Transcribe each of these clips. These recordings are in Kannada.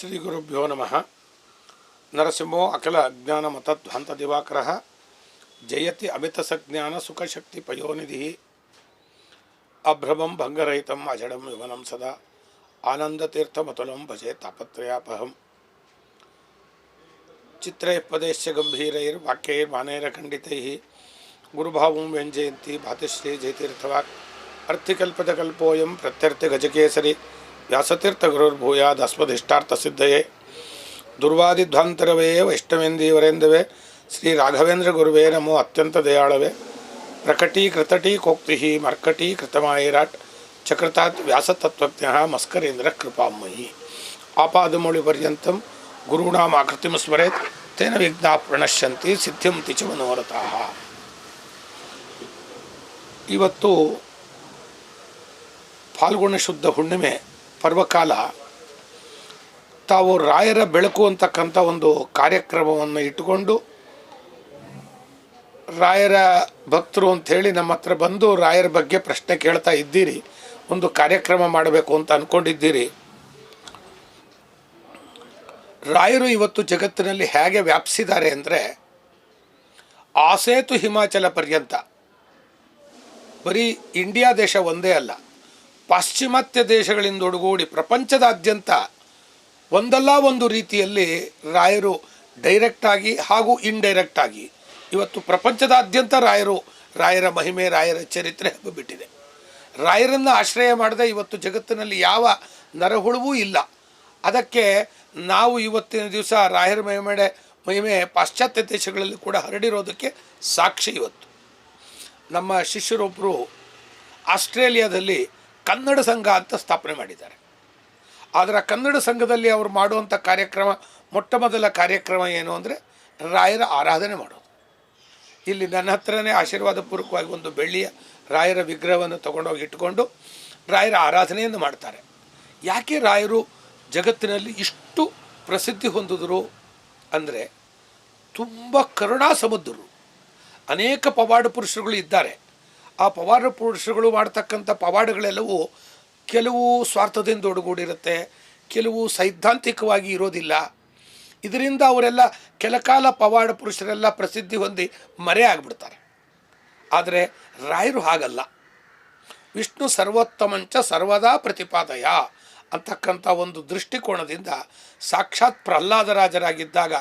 श्री गुरुभ्यो नम। नरसिंह अखिल अज्ञान मतध्वंत दिवाकर। जयति अमितसज्ञान सुखशक्ति पयोनिधि अभ्रमं भंगरहित अजड़म युवनम सदा। आनंदतीर्थमतुल भजे तापत्रयापहम। चित्रे पदेश गंभीरवाक्यनखंडित गुरुभाव व्यंजयती भातिश्री जयतीर्थवाक्। अर्थिकल्पतकोय प्रत्यर्थगजकेसरी ಅರ್ಥಿಕಲ್ಪದಕಲ್ಪೋಯಂ ಅಸ್ಮದಿಷ್ಟಾರ್ಥ ಸಿದ್ಧಯೇ. ದುರ್ವಾದಿಧ್ವಾಂತರವೇ ವೈಷ್ಣವೇಂದೀವರೆಂದವೇ ಶ್ರೀ ರಾಘವೇಂದ್ರ ಗುರುವೇ ನಮೋ ಅತ್ಯಂತ ದಯಾಳವೇ. ಪ್ರಕಟೀ ಕೃತಟೀ ಕೋಕ್ತಿ ಮರ್ಕಟೀ ಕೃತಮಾಯಿರಾಟ್ ಚಕ್ರತಾತ್ ವ್ಯಾಸತತ್ವಜ್ಞ ಮಸ್ಕರೇಂದ್ರ ಕೃಪಾಮಯಿ ಆಪಾದಮೌಳಿ ಪರ್ಯಂತಂ ಗುರುಣಾಂ ಆಕೃತಿಂ ಸ್ಮರೇತ್ ತೇನ ವಿಘ್ನಾ ಪ್ರಣಶ್ಯಂತಿ ಸಿದ್ಧಿಂತಿ ಚ ಮನೋರಥ. ಇವತ್ತು ಫಾಲ್ಗುಣ ಶುದ್ಧ ಹುಣ್ಣಿಮೆ ಪರ್ವಕಾಲ ತಾವು ರಾಯರ ಬೆಳಕು ಅಂತಕ್ಕಂಥ ಒಂದು ಕಾರ್ಯಕ್ರಮವನ್ನು ಇಟ್ಟುಕೊಂಡು ರಾಯರ ಭಕ್ತರು ಅಂಥೇಳಿ ನಮ್ಮ ಹತ್ರ ಬಂದು ರಾಯರ ಬಗ್ಗೆ ಪ್ರಶ್ನೆ ಕೇಳ್ತಾ ಇದ್ದೀರಿ, ಒಂದು ಕಾರ್ಯಕ್ರಮ ಮಾಡಬೇಕು ಅಂತ ಅಂದ್ಕೊಂಡಿದ್ದೀರಿ ರಾಯರು ಇವತ್ತು ಜಗತ್ತಿನಲ್ಲಿ ಹೇಗೆ ವ್ಯಾಪಿಸಿದ್ದಾರೆ ಅಂದರೆ ಆಸೇತು ಹಿಮಾಚಲ ಪರ್ಯಂತ. ಬರೀ ಇಂಡಿಯಾ ದೇಶ ಒಂದೇ ಅಲ್ಲ ಪಾಶ್ಚಿಮಾತ್ಯ ದೇಶಗಳಿಂದ ಒಡಗೂಡಿ ಪ್ರಪಂಚದಾದ್ಯಂತ ಒಂದಲ್ಲ ಒಂದು ರೀತಿಯಲ್ಲಿ ರಾಯರು ಡೈರೆಕ್ಟಾಗಿ ಹಾಗೂ ಇಂಡೈರೆಕ್ಟಾಗಿ ಇವತ್ತು ಪ್ರಪಂಚದಾದ್ಯಂತ ರಾಯರು, ರಾಯರ ಮಹಿಮೆ, ರಾಯರ ಚರಿತ್ರೆ ಹಬ್ಬಿಟ್ಟಿದೆ ರಾಯರನ್ನು ಆಶ್ರಯ ಮಾಡದೆ ಇವತ್ತು ಜಗತ್ತಿನಲ್ಲಿ ಯಾವ ನರಹುಳುವೂ ಇಲ್ಲ. ಅದಕ್ಕೆ ನಾವು ಇವತ್ತಿನ ದಿವಸ ರಾಯರ ಮಹಿಮೆ ಮಹಿಮೆ ಪಾಶ್ಚಾತ್ಯ ದೇಶಗಳಲ್ಲಿ ಕೂಡ ಹರಡಿರೋದಕ್ಕೆ ಸಾಕ್ಷಿ ಇವತ್ತು. ನಮ್ಮ ಶಿಷ್ಯರೊಬ್ಬರು ಆಸ್ಟ್ರೇಲಿಯಾದಲ್ಲಿ ಕನ್ನಡ ಸಂಘ ಅಂತ ಸ್ಥಾಪನೆ ಮಾಡಿದ್ದಾರೆ. ಆದರೆ ಕನ್ನಡ ಸಂಘದಲ್ಲಿ ಅವರು ಮಾಡುವಂಥ ಕಾರ್ಯಕ್ರಮ, ಮೊಟ್ಟ ಮೊದಲ ಕಾರ್ಯಕ್ರಮ ಏನು ಅಂದರೆ ರಾಯರ ಆರಾಧನೆ ಮಾಡೋದು. ಇಲ್ಲಿ ನನ್ನ ಹತ್ರನೇ ಆಶೀರ್ವಾದ ಪೂರ್ವಕವಾಗಿ ಒಂದು ಬೆಳ್ಳಿಯ ರಾಯರ ವಿಗ್ರಹವನ್ನು ತಗೊಂಡೋಗಿ ಇಟ್ಕೊಂಡು ರಾಯರ ಆರಾಧನೆಯನ್ನು ಮಾಡ್ತಾರೆ. ಯಾಕೆ ರಾಯರು ಜಗತ್ತಿನಲ್ಲಿ ಇಷ್ಟು ಪ್ರಸಿದ್ಧಿ ಹೊಂದಿದ್ರು ಅಂದರೆ ತುಂಬ ಕರುಣಾ ಸಮುದ್ರರು ಅನೇಕ ಪವಾಡ ಪುರುಷರುಗಳು ಇದ್ದಾರೆ. ಆ ಪವಾಡ ಪುರುಷರುಗಳು ಮಾಡ್ತಕ್ಕಂಥ ಪವಾಡಗಳೆಲ್ಲವೂ ಕೆಲವು ಸ್ವಾರ್ಥದಿಂದ ಒಡಗೂಡಿರುತ್ತೆ, ಕೆಲವು ಸೈದ್ಧಾಂತಿಕವಾಗಿ ಇರೋದಿಲ್ಲ. ಇದರಿಂದ ಅವರೆಲ್ಲ ಕೆಲಕಾಲ ಪವಾಡ ಪುರುಷರೆಲ್ಲ ಪ್ರಸಿದ್ಧಿ ಹೊಂದಿ ಮರೆ ಆಗಿಬಿಡ್ತಾರೆ. ಆದರೆ ರಾಯರು ಹಾಗಲ್ಲ. ವಿಷ್ಣು ಸರ್ವೋತ್ತಮಂಚ ಸರ್ವದಾ ಪ್ರತಿಪಾದಯ ಅಂತಕ್ಕಂಥ ಒಂದು ದೃಷ್ಟಿಕೋನದಿಂದ ಸಾಕ್ಷಾತ್ ಪ್ರಹ್ಲಾದರಾಜರಾಗಿದ್ದಾಗ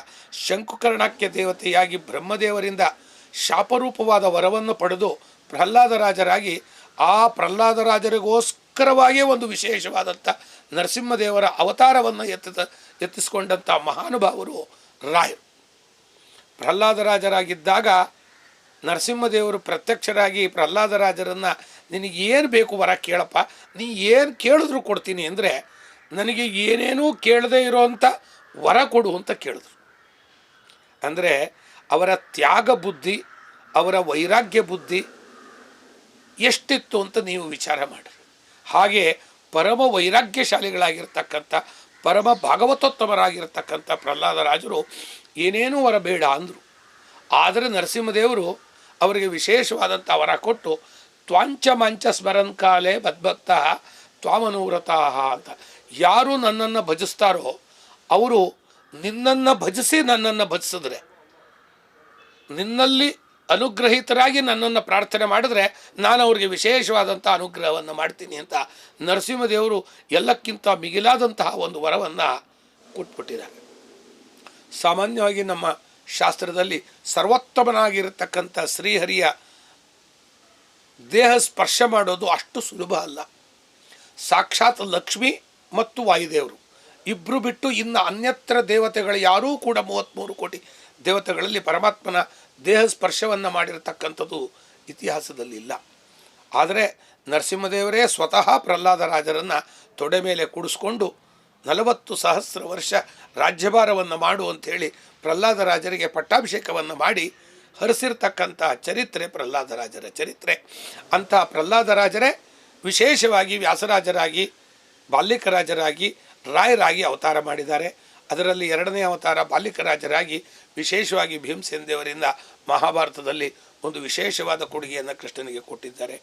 ಶಂಕುಕರ್ಣಕ್ಕೆ ದೇವತೆಯಾಗಿ ಬ್ರಹ್ಮದೇವರಿಂದ ಶಾಪರೂಪವಾದ ವರವನ್ನು ಪಡೆದು ಪ್ರಹ್ಲಾದರಾಜರಾಗಿ ಆ ಪ್ರಹ್ಲಾದರಾಜರಿಗೋಸ್ಕರವಾಗಿಯೇ ಒಂದು ವಿಶೇಷವಾದಂಥ ನರಸಿಂಹದೇವರ ಅವತಾರವನ್ನು ಎತ್ತಿದ ಎತ್ತಿಸಿಕೊಂಡಂಥ ಮಹಾನುಭಾವರು ರಾಯರು. ಪ್ರಹ್ಲಾದರಾಜರಾಗಿದ್ದಾಗ ನರಸಿಂಹದೇವರು ಪ್ರತ್ಯಕ್ಷರಾಗಿ ಪ್ರಹ್ಲಾದರಾಜರನ್ನು ನಿನಗೇನು ಬೇಕು ವರ ಕೇಳಪ್ಪ, ನೀ ಏನು ಕೇಳಿದ್ರು ಕೊಡ್ತೀನಿ ಅಂದರೆ ನನಗೆ ಏನೇನೂ ಕೇಳದೇ ಇರೋವಂಥ ವರ ಕೊಡು ಅಂತ ಕೇಳಿದ್ರು. ಅಂದರೆ ಅವರ ತ್ಯಾಗ ಬುದ್ಧಿ, ಅವರ ವೈರಾಗ್ಯ ಬುದ್ಧಿ ಎಷ್ಟಿತ್ತು ಅಂತ ನೀವು ವಿಚಾರ ಮಾಡಿರಿ ಹಾಗೆ ಪರಮ ವೈರಾಗ್ಯಶಾಲಿಗಳಾಗಿರ್ತಕ್ಕಂಥ, ಪರಮ ಭಾಗವತೋತ್ತಮರಾಗಿರ್ತಕ್ಕಂಥ ಪ್ರಹ್ಲಾದರಾಜರು ಏನೇನೂ ವರ ಬೇಡ ಅಂದರು. ಆದರೆ ನರಸಿಂಹದೇವರು ಅವರಿಗೆ ವಿಶೇಷವಾದಂಥ ವರ ಕೊಟ್ಟು, ತ್ವಾಂಚ ಮಂಚ ಸ್ಮರನ್ ಕಾಲೇ ಬದ್ಭಕ್ತ ತ್ವಾಮನುವ್ರತಃ ಅಂತ. ಯಾರು ನನ್ನನ್ನು ಭಜಿಸ್ತಾರೋ, ಅವರು ನಿನ್ನನ್ನು ಭಜಿಸಿ ನನ್ನನ್ನು ಭಜಿಸಿದ್ರೆ, ನಿನ್ನಲ್ಲಿ ಅನುಗ್ರಹಿತರಾಗಿ ನನ್ನನ್ನು ಪ್ರಾರ್ಥನೆ ಮಾಡಿದ್ರೆ ನಾನು ಅವರಿಗೆ ವಿಶೇಷವಾದಂಥ ಅನುಗ್ರಹವನ್ನು ಮಾಡ್ತೀನಿ ಅಂತ ನರಸಿಂಹದೇವರು ಎಲ್ಲಕ್ಕಿಂತ ಮಿಗಿಲಾದಂತಹ ಒಂದು ವರವನ್ನು ಕೊಟ್ಬಿಟ್ಟಿದ್ದಾರೆ. ಸಾಮಾನ್ಯವಾಗಿ ನಮ್ಮ ಶಾಸ್ತ್ರದಲ್ಲಿ ಸರ್ವೋತ್ತಮನಾಗಿರತಕ್ಕಂಥ ಶ್ರೀಹರಿಯ ದೇಹ ಸ್ಪರ್ಶ ಮಾಡೋದು ಅಷ್ಟು ಸುಲಭ ಅಲ್ಲ. ಸಾಕ್ಷಾತ್ ಲಕ್ಷ್ಮಿ ಮತ್ತು ವಾಯುದೇವರು ಇಬ್ಬರು ಬಿಟ್ಟು ಇನ್ನು ಅನ್ಯತ್ರ ದೇವತೆಗಳು ಯಾರೂ ಕೂಡ ಮೂವತ್ತ್ಮೂರು ಕೋಟಿ ದೇವತೆಗಳಲ್ಲಿ ಪರಮಾತ್ಮನ ದೇಹ ಸ್ಪರ್ಶವನ್ನು ಮಾಡಿರತಕ್ಕಂಥದ್ದು ಇತಿಹಾಸದಲ್ಲಿ ಇಲ್ಲ. ಆದರೆ ನರಸಿಂಹದೇವರೇ ಸ್ವತಃ ಪ್ರಹ್ಲಾದರಾಜರನ್ನು ತೊಡೆ ಮೇಲೆ ಕೂಡಿಸ್ಕೊಂಡು ನಲವತ್ತು ಸಹಸ್ರ ವರ್ಷ ರಾಜ್ಯಭಾರವನ್ನು ಮಾಡು ಅಂಥೇಳಿ ಪ್ರಹ್ಲಾದರಾಜರಿಗೆ ಪಟ್ಟಾಭಿಷೇಕವನ್ನು ಮಾಡಿ ಹರಿಸಿರ್ತಕ್ಕಂತಹ ಚರಿತ್ರೆ ಪ್ರಹ್ಲಾದರಾಜರ ಚರಿತ್ರೆ. ಅಂಥ ಪ್ರಹ್ಲಾದರಾಜರೇ ವಿಶೇಷವಾಗಿ ವ್ಯಾಸರಾಜರಾಗಿ ಬಾಲ್ಯಕರಾಜರಾಗಿ ರಾಯರಾಗಿ ಅವತಾರ ಮಾಡಿದ್ದಾರೆ. ಅದರಲ್ಲಿ ಎರಡನೇ ಅವತಾರ ಬಾಲಿಕರಾಜರಾಗಿ ವಿಶೇಷವಾಗಿ ಭೀಮಸೇನ ದೇವರಿಂದ ಮಹಾಭಾರತದಲ್ಲಿ ಒಂದು ವಿಶೇಷವಾದ ಕೊಡುಗೆಯನ್ನು ಕೃಷ್ಣನಿಗೆ ಕೊಟ್ಟಿದ್ದಾರೆ.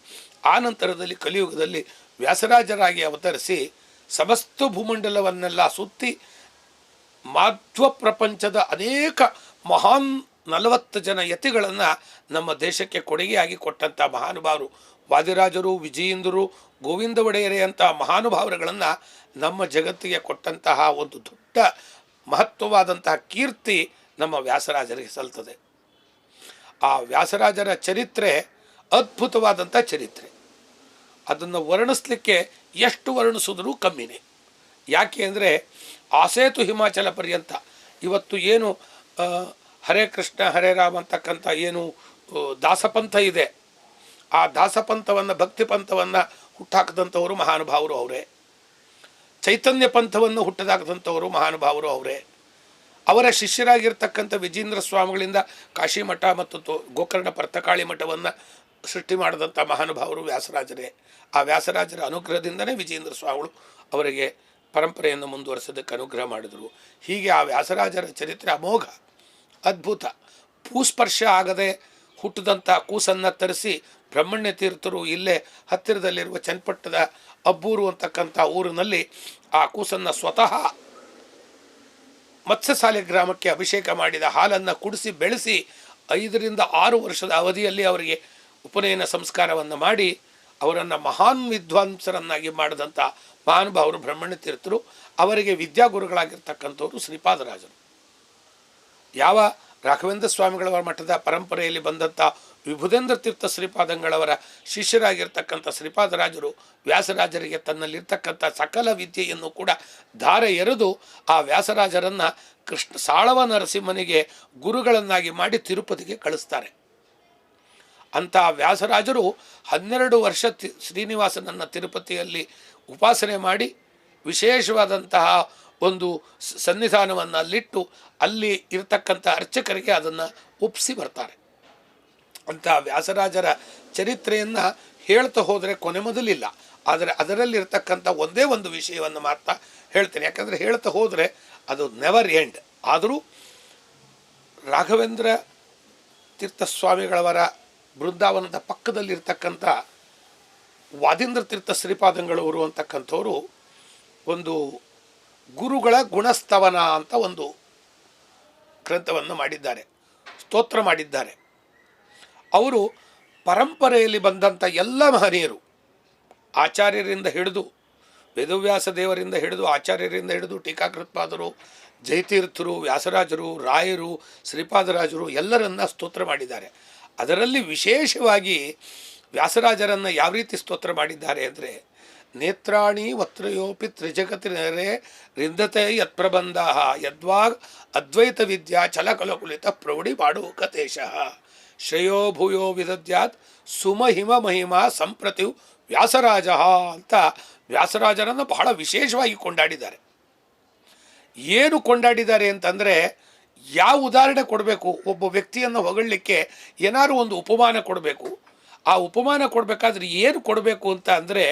ಆ ನಂತರದಲ್ಲಿ ಕಲಿಯುಗದಲ್ಲಿ ವ್ಯಾಸರಾಜರಾಗಿ ಅವತರಿಸಿ ಸಮಸ್ತ ಭೂಮಂಡಲವನ್ನೆಲ್ಲ ಸುತ್ತಿ ಮಾಧ್ವ ಪ್ರಪಂಚದ ಅನೇಕ ಮಹಾನ್ ನಲವತ್ತು ಜನ ಯತಿಗಳನ್ನು ನಮ್ಮ ದೇಶಕ್ಕೆ ಕೊಡುಗೆಯಾಗಿ ಕೊಟ್ಟಂಥ ಮಹಾನುಭಾವರು ವಾದಿರಾಜರು, ವಿಜಯೇಂದ್ರರು, ಗೋವಿಂದ ಒಡೆಯರೇ ಅಂತ ಮಹಾನುಭಾವರುಗಳನ್ನು ನಮ್ಮ ಜಗತ್ತಿಗೆ ಕೊಟ್ಟಂತಹ ಒಂದು ದೊಡ್ಡ ಮಹತ್ವವಾದಂತಹ ಕೀರ್ತಿ ನಮ್ಮ ವ್ಯಾಸರಾಜರಿಗೆ ಸಲ್ತದೆ ಆ ವ್ಯಾಸರಾಜರ ಚರಿತ್ರೆ ಅದ್ಭುತವಾದಂಥ ಚರಿತ್ರೆ. ಅದನ್ನು ವರ್ಣಿಸ್ಲಿಕ್ಕೆ ಎಷ್ಟು ವರ್ಣಿಸಿದ್ರೂ ಕಮ್ಮಿನೇ. ಯಾಕೆ ಅಂದರೆ ಆಸೇತು ಹಿಮಾಚಲ ಪರ್ಯಂತ ಇವತ್ತು ಏನು ಹರೇ ಕೃಷ್ಣ, ಹರೇ ರಾಮ್ ಅಂತಕ್ಕಂಥ ಏನು ದಾಸಪಂಥ ಇದೆ. ಆ ದಾಸಪಂಥವನ್ನು ಭಕ್ತಿ ಪಂಥವನ್ನು ಹುಟ್ಟಾಕದಂಥವರು ಮಹಾನುಭಾವರು ಅವರೇ. ಚೈತನ್ಯ ಪಂಥವನ್ನು ಹುಟ್ಟದಾಕದಂಥವರು ಮಹಾನುಭಾವರು ಅವರೇ. ಅವರ ಶಿಷ್ಯರಾಗಿರ್ತಕ್ಕಂಥ ವಿಜೇಂದ್ರ ಸ್ವಾಮಿಗಳಿಂದ ಕಾಶಿ ಮಠ ಮತ್ತು ತೋ- ಗೋಕರ್ಣ ಪರ್ತಕಾಳಿ ಮಠವನ್ನು ಸೃಷ್ಟಿ ಮಾಡಿದಂಥ ಮಹಾನುಭಾವರು ವ್ಯಾಸರಾಜರೇ. ಆ ವ್ಯಾಸರಾಜರ ಅನುಗ್ರಹದಿಂದನೇ ವಿಜೇಂದ್ರ ಸ್ವಾಮಿಗಳು ಅವರಿಗೆ ಪರಂಪರೆಯನ್ನು ಮುಂದುವರಿಸೋದಕ್ಕೆ ಅನುಗ್ರಹ ಮಾಡಿದರು. ಹೀಗೆ ಆ ವ್ಯಾಸರಾಜರ ಚರಿತ್ರೆ ಅಮೋಘ, ಅದ್ಭುತ, ಭೂಸ್ಪರ್ಶ ಆಗದೆ ಹುಟ್ಟಿದಂಥ ಕೂಸನ್ನು ತರಿಸಿ ಬ್ರಹ್ಮಣ್ಯ ತೀರ್ಥರು ಇಲ್ಲೇ ಹತ್ತಿರದಲ್ಲಿರುವ ಚನ್ನಪಟ್ಟದ ಅಬ್ಬೂರು ಅಂತಕ್ಕಂಥ ಊರಿನಲ್ಲಿ ಆ ಕೂಸನ್ನು ಸ್ವತಃ ಮತ್ಸ್ಯಸಾಲೆ ಗ್ರಾಮಕ್ಕೆ ಅಭಿಷೇಕ ಮಾಡಿದ ಹಾಲನ್ನು ಕುಡಿಸಿ, ಬೆಳೆಸಿ ಐದರಿಂದ ಆರು ವರ್ಷದ ಅವಧಿಯಲ್ಲಿ ಅವರಿಗೆ ಉಪನಯನ ಸಂಸ್ಕಾರವನ್ನು ಮಾಡಿ ಅವರನ್ನು ಮಹಾನ್ ವಿದ್ವಾಂಸರನ್ನಾಗಿ ಮಾಡಿದಂಥ ಮಹಾನುಭಾವರು ಬ್ರಹ್ಮಣ್ಯ ತೀರ್ಥರು, ಅವರಿಗೆ ವಿದ್ಯಾಗುರುಗಳಾಗಿರ್ತಕ್ಕಂಥವ್ರು ಶ್ರೀಪಾದರಾಜರು. ಯಾವ ರಾಘವೇಂದ್ರ ಸ್ವಾಮಿಗಳವರ ಮಠದ ಪರಂಪರೆಯಲ್ಲಿ ಬಂದಂಥ ವಿಭುಧೇಂದ್ರ ತೀರ್ಥ ಶ್ರೀಪಾದಂಗಳವರ ಶಿಷ್ಯರಾಗಿರ್ತಕ್ಕಂಥ ಶ್ರೀಪಾದರಾಜರು ವ್ಯಾಸರಾಜರಿಗೆ ತನ್ನಲ್ಲಿರ್ತಕ್ಕಂಥ ಸಕಲ ವಿದ್ಯೆಯನ್ನು ಕೂಡ ಧಾರೆ ಎರೆದು ಆ ವ್ಯಾಸರಾಜರನ್ನು ಕೃಷ್ಣ ಸಾಳವ ನರಸಿಂಹನಿಗೆ ಗುರುಗಳನ್ನಾಗಿ ಮಾಡಿ ತಿರುಪತಿಗೆ ಕಳಿಸ್ತಾರೆ. ಅಂಥ ವ್ಯಾಸರಾಜರು ಹನ್ನೆರಡು ವರ್ಷ ತಿ ಶ್ರೀನಿವಾಸನನ್ನು ತಿರುಪತಿಯಲ್ಲಿ ಉಪಾಸನೆ ಮಾಡಿ ವಿಶೇಷವಾದಂತಹ ಒಂದು ಸನ್ನಿಧಾನವನ್ನು ಅಲ್ಲಿಟ್ಟು ಅಲ್ಲಿ ಇರತಕ್ಕಂಥ ಅರ್ಚಕರಿಗೆ ಅದನ್ನು ಒಪ್ಪಿಸಿ ಬರ್ತಾರೆ. ಅಂತಹ ವ್ಯಾಸರಾಜರ ಚರಿತ್ರೆಯನ್ನು ಹೇಳ್ತಾ ಹೋದರೆ ಕೊನೆ ಮೊದಲಿಲ್ಲ. ಆದರೆ ಅದರಲ್ಲಿರ್ತಕ್ಕಂಥ ಒಂದೇ ಒಂದು ವಿಷಯವನ್ನು ಮಾತ್ರ ಹೇಳ್ತೇನೆ. ಯಾಕಂದರೆ ಹೇಳ್ತಾ ಹೋದರೆ ಅದು ನೆವರ್ ಎಂಡ್. ಆದರೂ ರಾಘವೇಂದ್ರ ತೀರ್ಥಸ್ವಾಮಿಗಳವರ ಬೃಂದಾವನದ ಪಕ್ಕದಲ್ಲಿರ್ತಕ್ಕಂಥ ವಾದೀಂದ್ರ ತೀರ್ಥ ಶ್ರೀಪಾದಂಗಳವರು ಅಂತಕ್ಕಂಥವರು ಒಂದು ಗುರುಗಳ ಗುಣಸ್ತವನ ಅಂತ ಒಂದು ಗ್ರಂಥವನ್ನು ಮಾಡಿದ್ದಾರೆ, ಸ್ತೋತ್ರ ಮಾಡಿದ್ದಾರೆ. ಅವರು ಪರಂಪರೆಯಲ್ಲಿ ಬಂದಂಥ ಎಲ್ಲ ಮಹನೀಯರು, ಆಚಾರ್ಯರಿಂದ ಹಿಡಿದು, ವೇದವ್ಯಾಸ ದೇವರಿಂದ ಹಿಡಿದು, ಆಚಾರ್ಯರಿಂದ ಹಿಡಿದು, ಟೀಕಾಕೃತ್ಪಾದರು, ಜಯತೀರ್ಥರು, ವ್ಯಾಸರಾಜರು, ರಾಯರು, ಶ್ರೀಪಾದರಾಜರು ಎಲ್ಲರನ್ನ ಸ್ತೋತ್ರ ಮಾಡಿದ್ದಾರೆ. ಅದರಲ್ಲಿ ವಿಶೇಷವಾಗಿ ವ್ಯಾಸರಾಜರನ್ನು ಯಾವ ರೀತಿ ಸ್ತೋತ್ರ ಮಾಡಿದ್ದಾರೆ ಅಂದರೆ ನೇತ್ರಾಣಿ ವತ್ರಯೋಪಿ ತ್ರಿಜಗತಿನರೆ ರಿಂದತೆ ಯತ್ಪ್ರಬಂಧ ಯದ್ವಾಗ್ ಅದ್ವೈತ ವಿದ್ಯಾ ಛಲಕಲಕುಲಿತ ಪ್ರೌಢಿ ಬಾಡು ಕತೇಶಃ ಶ್ರೇಯೋ ಭೂಯೋ ವಿದದ್ಯಾತ್ ಸುಮಹಿಮ ಮಹಿಮಾ ಸಂಪ್ರತಿ ವ್ಯಾಸರಾಜ ಅಂತ ವ್ಯಾಸರಾಜರನ್ನು ಬಹಳ ವಿಶೇಷವಾಗಿ ಕೊಂಡಾಡಿದ್ದಾರೆ. ಏನು ಕೊಂಡಾಡಿದ್ದಾರೆ ಅಂತಂದರೆ ಯಾವ ಉದಾಹರಣೆ ಕೊಡಬೇಕು? ಒಬ್ಬ ವ್ಯಕ್ತಿಯನ್ನು ಹೊಗಳಲಿಕ್ಕೆ ಏನಾದರೂ ಒಂದು ಉಪಮಾನ ಕೊಡಬೇಕು. ಆ ಉಪಮಾನ ಕೊಡಬೇಕಾದ್ರೆ ಏನು ಕೊಡಬೇಕು ಅಂತ ಅಂದರೆ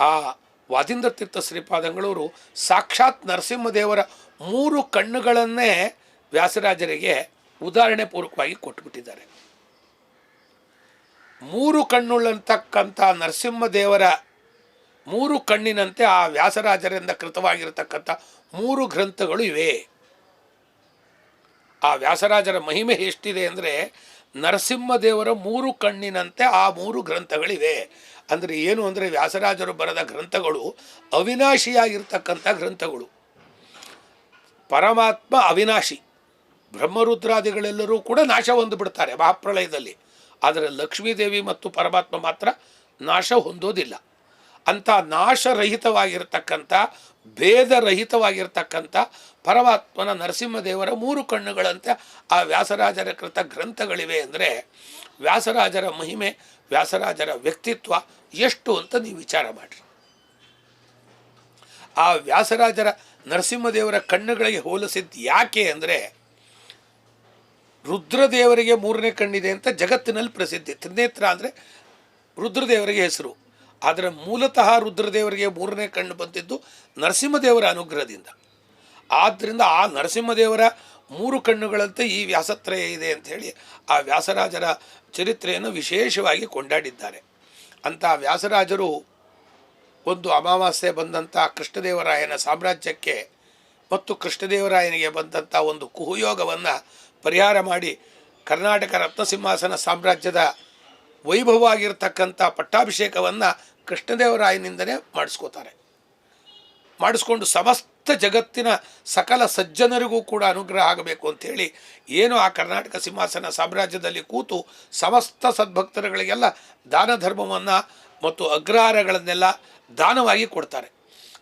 ಆ ವಾದೀಂದ್ರ ತೀರ್ಥ ಶ್ರೀಪಾದಂಗಳವರು ಸಾಕ್ಷಾತ್ ನರಸಿಂಹದೇವರ ಮೂರು ಕಣ್ಣುಗಳನ್ನೇ ವ್ಯಾಸರಾಜರಿಗೆ ಉದಾಹರಣೆ ಪೂರ್ವಕವಾಗಿ ಕೊಟ್ಟುಬಿಟ್ಟಿದ್ದಾರೆ. ಮೂರು ಕಣ್ಣುಳ್ಳಂತಕ್ಕಂಥ ನರಸಿಂಹದೇವರ ಮೂರು ಕಣ್ಣಿನಂತೆ ಆ ವ್ಯಾಸರಾಜರಿಂದ ಕೃತವಾಗಿರತಕ್ಕಂಥ ಮೂರು ಗ್ರಂಥಗಳು ಇವೆ. ಆ ವ್ಯಾಸರಾಜರ ಮಹಿಮೆ ಎಷ್ಟಿದೆ ಅಂದರೆ ನರಸಿಂಹದೇವರ ಮೂರು ಕಣ್ಣಿನಂತೆ ಆ ಮೂರು ಗ್ರಂಥಗಳಿವೆ. ಅಂದರೆ ಏನು ಅಂದರೆ ವ್ಯಾಸರಾಜರು ಬರೆದ ಗ್ರಂಥಗಳು ಅವಿನಾಶಿಯಾಗಿರ್ತಕ್ಕಂಥ ಗ್ರಂಥಗಳು. ಪರಮಾತ್ಮ ಅವಿನಾಶಿ. ಬ್ರಹ್ಮರುದ್ರಾದಿಗಳೆಲ್ಲರೂ ಕೂಡ ನಾಶ ಹೊಂದ್ಬಿಡ್ತಾರೆ ಮಹಾಪ್ರಳಯದಲ್ಲಿ. ಆದರೆ ಲಕ್ಷ್ಮೀದೇವಿ ಮತ್ತು ಪರಮಾತ್ಮ ಮಾತ್ರ ನಾಶ ಹೊಂದೋದಿಲ್ಲ. ಅಂಥ ನಾಶರಹಿತವಾಗಿರ್ತಕ್ಕಂಥ, ಭೇದರಹಿತವಾಗಿರ್ತಕ್ಕಂಥ ಪರಮಾತ್ಮನ ನರಸಿಂಹದೇವರ ಮೂರು ಕಣ್ಣುಗಳಂತೆ ಆ ವ್ಯಾಸರಾಜರ ಕೃತ ಗ್ರಂಥಗಳಿವೆ ಅಂದರೆ ವ್ಯಾಸರಾಜರ ಮಹಿಮೆ, ವ್ಯಾಸರಾಜರ ವ್ಯಕ್ತಿತ್ವ ಎಷ್ಟು ಅಂತ ನೀವು ವಿಚಾರ ಮಾಡಿರಿ. ಆ ವ್ಯಾಸರಾಜರ ನರಸಿಂಹದೇವರ ಕಣ್ಣುಗಳಿಗೆ ಹೋಲಿಸಿದ್ದು ಯಾಕೆ ಅಂದರೆ ರುದ್ರದೇವರಿಗೆ ಮೂರನೇ ಕಣ್ಣಿದೆ ಅಂತ ಜಗತ್ತಿನಲ್ಲಿ ಪ್ರಸಿದ್ಧಿ. ತ್ರಿನೇತ್ರ ಅಂದರೆ ರುದ್ರದೇವರಿಗೆ ಹೆಸರು. ಆದರೆ ಮೂಲತಃ ರುದ್ರದೇವರಿಗೆ ಮೂರನೇ ಕಣ್ಣು ಬಂದಿದ್ದು ನರಸಿಂಹದೇವರ ಅನುಗ್ರಹದಿಂದ. ಆದ್ದರಿಂದ ಆ ನರಸಿಂಹದೇವರ ಮೂರು ಕಣ್ಣುಗಳಂತೆ ಈ ವ್ಯಾಸತ್ರಯ ಇದೆ ಅಂಥೇಳಿ ಆ ವ್ಯಾಸರಾಜರ ಚರಿತ್ರೆಯನ್ನು ವಿಶೇಷವಾಗಿ ಕೊಂಡಾಡಿದ್ದಾರೆ. ಅಂಥ ವ್ಯಾಸರಾಜರು ಒಂದು ಅಮಾವಾಸ್ಯೆ ಬಂದಂಥ ಕೃಷ್ಣದೇವರಾಯನ ಸಾಮ್ರಾಜ್ಯಕ್ಕೆ ಮತ್ತು ಕೃಷ್ಣದೇವರಾಯನಿಗೆ ಬಂದಂಥ ಒಂದು ಕುಹುಯೋಗವನ್ನು ಪರಿಹಾರ ಮಾಡಿ ಕರ್ನಾಟಕ ರತ್ನಸಿಂಹಾಸನ ಸಾಮ್ರಾಜ್ಯದ ವೈಭವವಾಗಿರ್ತಕ್ಕಂಥ ಪಟ್ಟಾಭಿಷೇಕವನ್ನು ಕೃಷ್ಣದೇವರಾಯನಿಂದನೇ ಮಾಡಿಸ್ಕೋತಾರೆ. ಮಾಡಿಸ್ಕೊಂಡು ಸಮಸ್ತ ಜಗತ್ತಿನ ಸಕಲ ಸಜ್ಜನರಿಗೂ ಕೂಡ ಅನುಗ್ರಹ ಆಗಬೇಕು ಅಂಥೇಳಿ ಏನು ಆ ಕರ್ನಾಟಕ ಸಿಂಹಾಸನ ಸಾಮ್ರಾಜ್ಯದಲ್ಲಿ ಕೂತು ಸಮಸ್ತ ಸದ್ಭಕ್ತರುಗಳಿಗೆಲ್ಲ ದಾನ ಧರ್ಮವನ್ನು ಮತ್ತು ಅಗ್ರಹಾರಗಳನ್ನೆಲ್ಲ ದಾನವಾಗಿ ಕೊಡ್ತಾರೆ.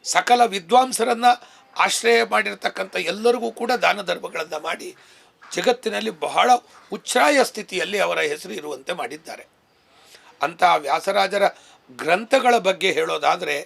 ಸಕಲ ವಿದ್ವಾಂಸರನ್ನು ಆಶ್ರಯ ಮಾಡಿರ್ತಕ್ಕಂಥ ಎಲ್ಲರಿಗೂ ಕೂಡ ದಾನ ಧರ್ಮಗಳನ್ನು ಮಾಡಿ ಜಗತ್ತಿನಲ್ಲಿ ಬಹಳ ಉಚ್ಛ್ರಾಯ ಸ್ಥಿತಿಯಲ್ಲಿ ಅವರ ಹೆಸರು ಇರುವಂತೆ ಮಾಡಿದ್ದಾರೆ. ಅಂತಹ ವ್ಯಾಸರಾಜರ ಗ್ರಂಥಗಳ ಬಗ್ಗೆ ಹೇಳೋದಾದರೆ